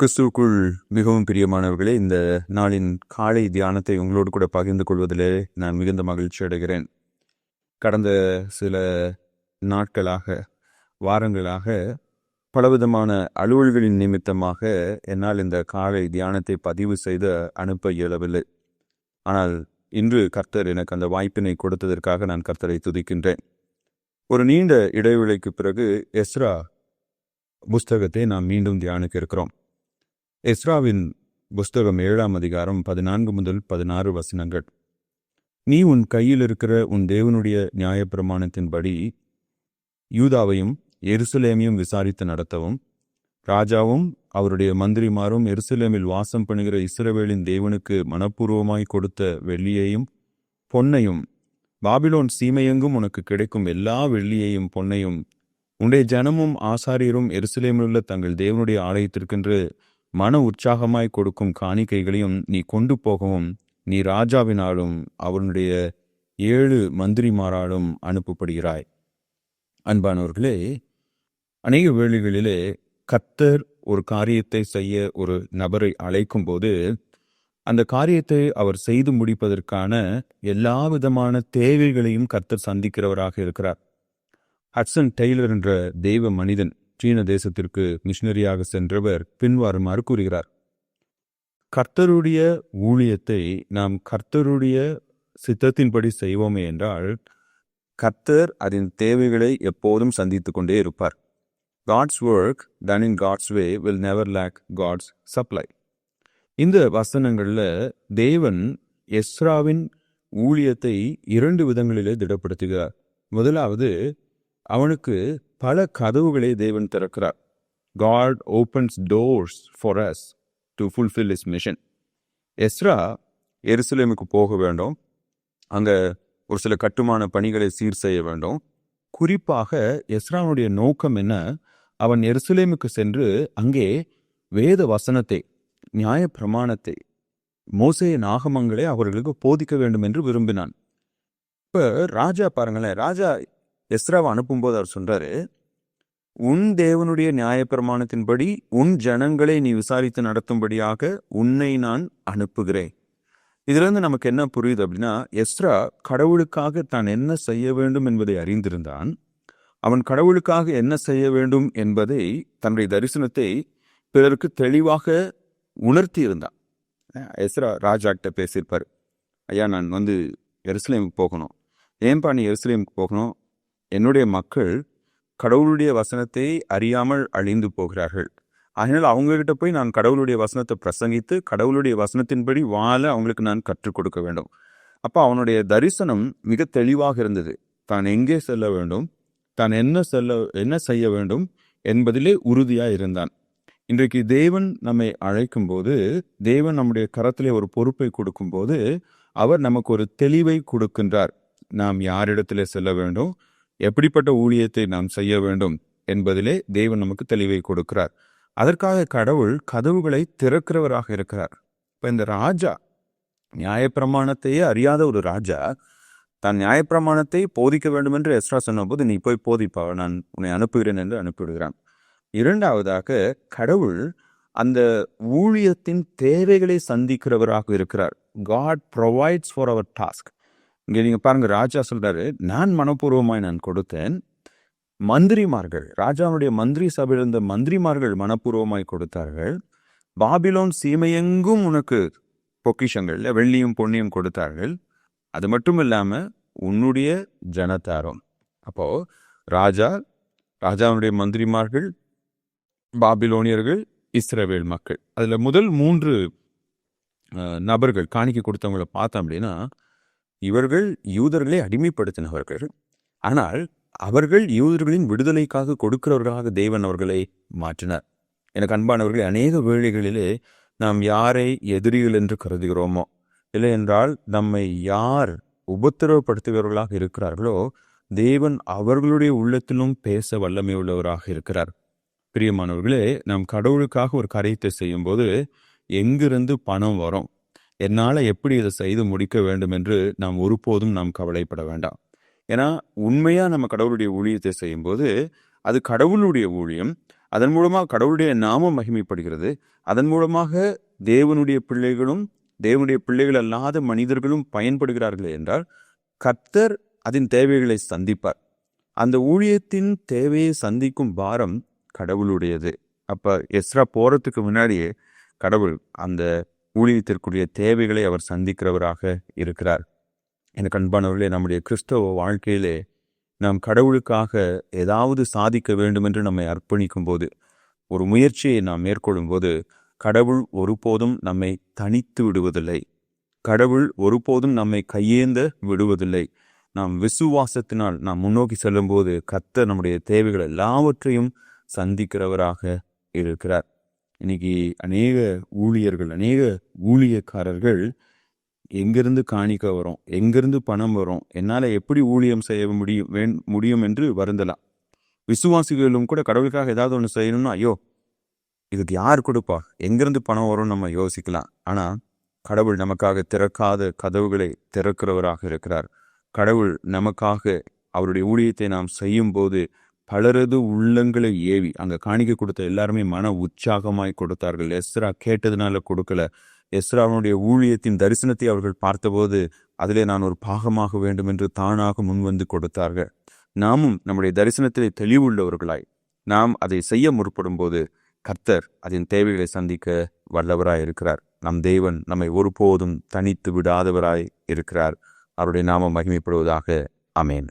கிறிஸ்துவுக்குள் மிகவும் பிரியமானவர்களே இந்த நாளின் காலை தியானத்தை உங்களோடு கூட பகிர்ந்து கொள்வதிலே நான் மிகுந்த மகிழ்ச்சி அடைகிறேன். கடந்த சில நாட்களாக வாரங்களாக பலவிதமான அலுவல்களின் நிமித்தமாக என்னால் இந்த காலை தியானத்தை பதிவு செய்து அனுப்ப இயலவில்லை. ஆனால் இன்று கர்த்தர் எனக்கு அந்த வாய்ப்பினை கொடுத்ததற்காக நான் கர்த்தரை துதிக்கின்றேன். ஒரு நீண்ட இடைவேளைக்கு பிறகு எஸ்ரா புஸ்தகத்தை நாம் மீண்டும் தியானிக்க இருக்கிறோம். எஸ்ராவின் புஸ்தகம் ஏழாம் அதிகாரம் பதினான்கு முதல் பதினாறு வசனங்கள். நீ உன் கையில் இருக்கிற உன் தேவனுடைய நியாயப்பிரமாணத்தின்படி யூதாவையும் எருசலேமையும் விசாரித்து நடத்தவும். ராஜாவும் அவருடைய மந்திரிமாரும் எருசலேமில் வாசம் பண்ணுகிற இஸ்ரவேலின் தேவனுக்கு மனப்பூர்வமாய் கொடுத்த வெள்ளியையும் பொன்னையும் பாபிலோன் சீமையெங்கும் உனக்கு கிடைக்கும் எல்லா வெள்ளியையும் பொன்னையும் உன்னுடைய ஜனமும் ஆசாரியரும் எருசலேமிலுள்ள தங்கள் தேவனுடைய ஆலயத்திற்கென்று மன உற்சாகமாய் கொடுக்கும் காணிக்கைகளையும் நீ கொண்டு போகவும் நீ ராஜாவினாலும் அவனுடைய ஏழு மந்திரிமாராலும் அனுப்பப்படுகிறாய். அன்பானவர்களே அநேக வேளைகளிலே கத்தர் ஒரு காரியத்தை செய்ய ஒரு நபரை அழைக்கும் போது அந்த காரியத்தை அவர் செய்து முடிப்பதற்கான எல்லா விதமான தேவைகளையும் கத்தர் சந்திக்கிறவராக இருக்கிறார். ஹட்சன் டெய்லர் என்ற தெய்வ மனிதன் சீன தேசத்திற்கு மிஷினரியாக சென்றவர் பின்வருமாறு கூறுகிறார். கர்த்தருடைய ஊழியத்தை நாம் கர்த்தருடைய சித்தத்தின்படி செய்வோமே என்றால் கர்த்தர் அதன் தேவைகளை எப்போதும் சந்தித்து கொண்டே இருப்பார். God's work done in God's way will never lack God's supply இந்த வசனங்களில் தேவன் எஸ்ராவின் ஊழியத்தை இரண்டு விதங்களிலே திடப்படுத்துகிறார். முதலாவது அவனுக்கு பல கதவுகளை தேவன் திறக்கிறார். God opens doors for us to fulfil his mission Ezra எருசலேமுக்கு போக வேண்டும். அங்கே ஒரு சில கட்டுமான பணிகளை சீர் செய்ய வேண்டும். குறிப்பாக எஸ்ரானுடைய நோக்கம் என்ன? அவன் எருசலேமுக்கு சென்று அங்கே வேத வசனத்தை நியாய பிரமாணத்தை மோசைய நாகமங்களை அவர்களுக்கு போதிக்க வேண்டும் என்று விரும்பினான். இப்போ ராஜா பாருங்களேன் ராஜா எஸ்ராவை அனுப்பும்போது அவர் சொல்கிறாரு உன் தேவனுடைய நியாயப்பிரமாணத்தின்படி உன் ஜனங்களை நீ விசாரித்து நடத்தும்படியாக உன்னை நான் அனுப்புகிறேன். இதிலிருந்து நமக்கு என்ன புரியுது அப்படின்னா எஸ்ரா கடவுளுக்காக தான் என்ன செய்ய வேண்டும் என்பதை அறிந்திருந்தான். அவன் கடவுளுக்காக என்ன செய்ய வேண்டும் என்பதை தன்னுடைய தரிசனத்தை பிறருக்கு தெளிவாக உணர்த்தி இருந்தான் எஸ்ரா ராஜாக்கிட்ட பேசியிருப்பார். ஐயா நான் வந்து எருசலேமுக்கு போகணும். ஏன்பா நீ எருசலேமுக்கு போகணும்? என்னுடைய மக்கள் கடவுளுடைய வசனத்தை அறியாமல் அழிந்து போகிறார்கள். அதனால் அவங்ககிட்ட போய் நான் கடவுளுடைய வசனத்தை பிரசங்கித்து கடவுளுடைய வசனத்தின்படி வாழ அவங்களுக்கு நான் கற்றுக் கொடுக்க வேண்டும். அப்போ அவனுடைய தரிசனம் மிக தெளிவாக இருந்தது. தான் எங்கே செல்ல வேண்டும் தான் என்ன செல்ல என்ன செய்ய வேண்டும் என்பதிலே உறுதியாக இருந்தான். இன்றைக்கு தேவன் நம்மை அழைக்கும் போது தேவன் நம்முடைய கரத்திலே ஒரு பொறுப்பை கொடுக்கும்போது அவர் நமக்கு ஒரு தெளிவை கொடுக்கின்றார். நாம் யாரிடத்திலே செல்ல வேண்டும் எப்படிப்பட்ட ஊழியத்தை நாம் செய்ய வேண்டும் என்பதிலே தேவன் நமக்கு தெளிவை கொடுக்கிறார். அதற்காக கடவுள் கதவுகளை திறக்கிறவராக இருக்கிறார். இப்போ இந்த ராஜா நியாயப்பிரமாணத்தையே அறியாத ஒரு ராஜா தான் நியாயப்பிரமாணத்தை போதிக்க வேண்டும் என்று எஸ்ரா சொன்னபோது நீ போய் போதிப்பா நான் உன்னை அனுப்புகிறேன் என்று அனுப்பிவிடுகிறான். இரண்டாவதாக கடவுள் அந்த ஊழியத்தின் தேவைகளை சந்திக்கிறவராக இருக்கிறார். God provides for our task இங்கே நீங்கள் பாருங்கள் ராஜா சொல்கிறாரு நான் மனப்பூர்வமாய் நான் கொடுத்தேன் மந்திரிமார்கள் ராஜாவுடைய மந்திரி சபையில் இருந்த மந்திரிமார்கள் மனப்பூர்வமாய் கொடுத்தார்கள். பாபிலோன் சீமையெங்கும் உனக்கு பொக்கிஷங்கள் வெள்ளியும் பொன்னியும் கொடுத்தார்கள். அது மட்டும் இல்லாமல் உன்னுடைய ஜனத்தாரும். அப்போது ராஜா ராஜாவுடைய மந்திரிமார்கள் பாபிலோனியர்கள் இஸ்ரவேல் மக்கள். அதில் முதல் மூன்று நபர்கள் காணிக்க கொடுத்தவங்களை பார்த்தோம் அப்படின்னா இவர்கள் யூதர்களை அடிமைப்படுத்தினவர்கள். ஆனால் அவர்கள் யூதர்களின் விடுதலைக்காக கொடுக்கிறவர்களாக தேவன் அவர்களை மாற்றினார். எனக்கு அன்பானவர்கள் அநேக வேளைகளிலே நாம் யாரை எதிரிகள் என்று கருதுகிறோமோ இல்லை என்றால் நம்மை யார் உபத்திரவப்படுத்துகிறவர்களாக இருக்கிறார்களோ தேவன் அவர்களுடைய உள்ளத்திலும் பேச வல்லமை உள்ளவராக இருக்கிறார். பிரியமானவர்களே நாம் கடவுளுக்காக ஒரு காரியத்தை செய்யும்போது எங்கிருந்து பணம் வரும்? என்னால் எப்படி இதை செய்து முடிக்க வேண்டும் என்று நாம் ஒருபோதும் நாம் கவலைப்பட வேண்டாம். ஏன்னா உண்மையாக நம்ம கடவுளுடைய ஊழியத்தை செய்யும்போது அது கடவுளுடைய ஊழியம் அதன் மூலமாக கடவுளுடைய நாமம் மகிமைப்படுகிறது அதன் மூலமாக தேவனுடைய பிள்ளைகளும் தேவனுடைய பிள்ளைகள் அல்லாத மனிதர்களும் பயன்படுகிறார்கள் என்றால் கர்த்தர் அதன் தேவைகளை சந்திப்பார். அந்த ஊழியத்தின் தேவையை சந்திக்கும் பாரம் கடவுளுடையது. அப்போ எஸ்ரா போகிறதுக்கு முன்னாடியே கடவுள் அந்த ஊழியத்திற்குரிய தேவைகளை அவர் சந்திக்கிறவராக இருக்கிறார். எனக்கு அன்பானவர்களே நம்முடைய கிறிஸ்தவ வாழ்க்கையிலே நாம் கடவுளுக்காக ஏதாவது சாதிக்க வேண்டும் என்று நம்மை அர்ப்பணிக்கும் போது ஒரு முயற்சியை நாம் மேற்கொள்ளும் போது கடவுள் ஒருபோதும் நம்மை தனித்து விடுவதில்லை. கடவுள் ஒருபோதும் நம்மை கையேந்த விடுவதில்லை. நாம் விசுவாசத்தினால் நாம் முன்னோக்கி செல்லும்போது கத்த நம்முடைய தேவைகள் எல்லாவற்றையும் சந்திக்கிறவராக இருக்கிறார். இன்னைக்கு அநேக ஊழியர்கள் அநேக ஊழியக்காரர்கள் எங்கிருந்து காணிக்க வரும் எங்கிருந்து பணம் வரும் என்னால் எப்படி ஊழியம் செய்ய முடியும் வேண் முடியும் என்று வருந்தலாம். விசுவாசிகளும் கூட கடவுளுக்காக ஏதாவது ஒன்று செய்யணும்னா ஐயோ இதுக்கு யார் கொடுப்பா? எங்கிருந்து பணம் வரும் நம்ம யோசிக்கலாம். ஆனால் கடவுள் நமக்காக திறக்காத கதவுகளை திறக்கிறவராக இருக்கிறார். கடவுள் நமக்காக அவருடைய ஊழியத்தை நாம் செய்யும் போது பலரது உள்ளங்களை ஏவி அங்கே காணிக்க கொடுத்த எல்லாருமே மன உற்சாகமாய் கொடுத்தார்கள். எஸ்ரா கேட்டதுனால கொடுக்கல. எஸ்ராவனுடைய ஊழியத்தின் தரிசனத்தை அவர்கள் பார்த்தபோது அதிலே நான் ஒரு பாகமாக வேண்டும் என்று தானாக முன்வந்து கொடுத்தார்கள். நாமும் நம்முடைய தரிசனத்திலே தெளிவுள்ளவர்களாய் நாம் அதை செய்ய முற்படும் போது கர்த்தர் அதன் தேவைகளை சந்திக்க வல்லவராய் இருக்கிறார். நம் தேவன் நம்மை ஒருபோதும் தனித்து விடாதவராய் இருக்கிறார். அவருடைய நாமம் மகிமைப்படுவதாக. அமேன்